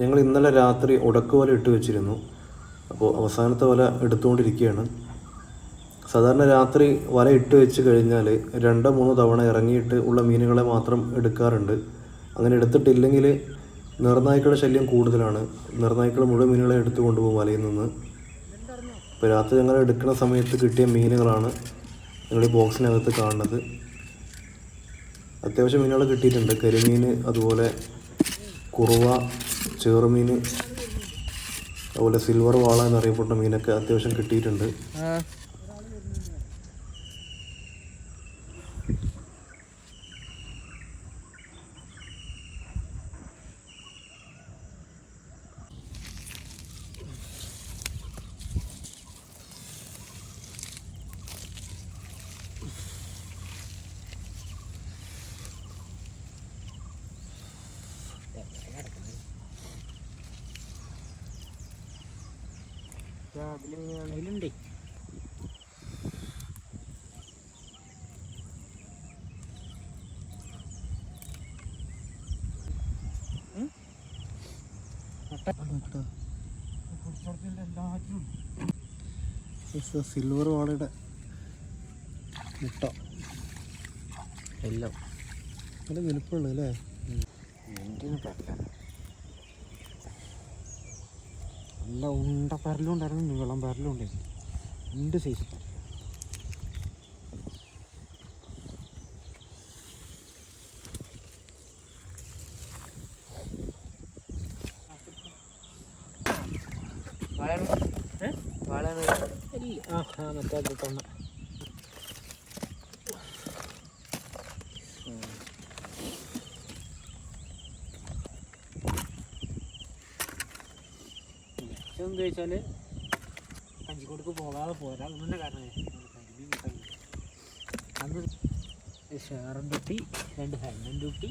ഞങ്ങൾ ഇന്നലെ രാത്രി ഉടക്ക് വല ഇട്ട് വെച്ചിരുന്നു. അപ്പോൾ അവസാനത്തെ വല എടുത്തുകൊണ്ടിരിക്കുകയാണ്. സാധാരണ രാത്രി വല ഇട്ട് വെച്ച് കഴിഞ്ഞാൽ രണ്ടോ മൂന്നോ തവണ ഇറങ്ങിയിട്ട് ഉള്ള മീനുകളെ മാത്രം എടുക്കാറുണ്ട്. അങ്ങനെ എടുത്തിട്ടില്ലെങ്കിൽ നിർനായ്ക്കളുടെ ശല്യം കൂടുതലാണ്. നിർനായ്ക്കൾ മുഴുവൻ മീനുകളെ എടുത്തു കൊണ്ടുപോകും വലയിൽ നിന്ന്. ഇപ്പോൾ രാത്രി ഞങ്ങൾ എടുക്കുന്ന സമയത്ത് കിട്ടിയ മീനുകളാണ് ഞങ്ങൾ ഈ ബോക്സിനകത്ത് കാണുന്നത്. അത്യാവശ്യം മീനുകൾ കിട്ടിയിട്ടുണ്ട്. കരിമീൻ അതുപോലെ കുറുവ ചേറുമീൻ അതുപോലെ സിൽവർ വാള എന്നറിയപ്പെട്ട മീനൊക്കെ അത്യാവശ്യം കിട്ടിയിട്ടുണ്ട്. അതിലുണ്ടേ സിൽവർ വാളയുടെ മുട്ട. എല്ലാം. നല്ല വലുപ്പമുള്ള അല്ലേ എന്തിനു പറ്റില്ല നല്ല ഉണ്ട പരലും ഉണ്ടായിരുന്നു നീളം പരലും ഉണ്ടായിരുന്നു രണ്ട് സൈസ് ആ ആ മറ്റേ തൊണ്ണ എന്താ വെച്ചാൽ കഞ്ചിക്കോടുക്ക് പോകാതെ പോരാ. ഒന്നിന്റെ കാരണം അന്ന് ഷെയറും തൊട്ടി രണ്ട് ഹെൽമെറ്റ് തൊട്ടി